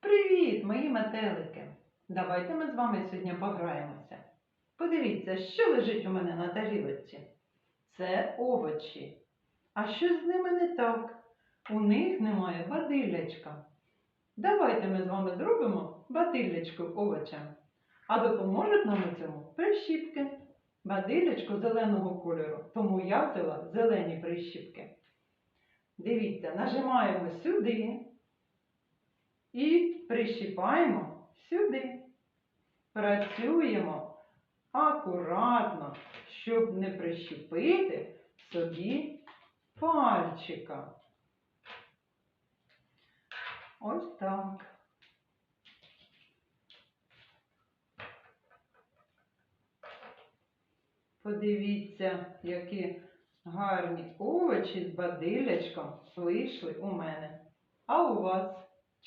Привіт, мої метелики! Давайте ми з вами сьогодні пограємося. Подивіться, що лежить у мене на тарілочці. Це овочі. А що з ними не так? У них немає бадиллячка. Давайте ми з вами зробимо бадиллячко овочам. А допоможуть нам у цьому прищіпки. Бадиллячко зеленого кольору, тому я взяла зелені прищіпки. Дивіться, нажимаємо сюди і прищіпаємо сюди. Працюємо акуратно, щоб не прищепити собі пальчика. Ось так. Подивіться, які гарні овочі з бадилячком вийшли у мене. А у вас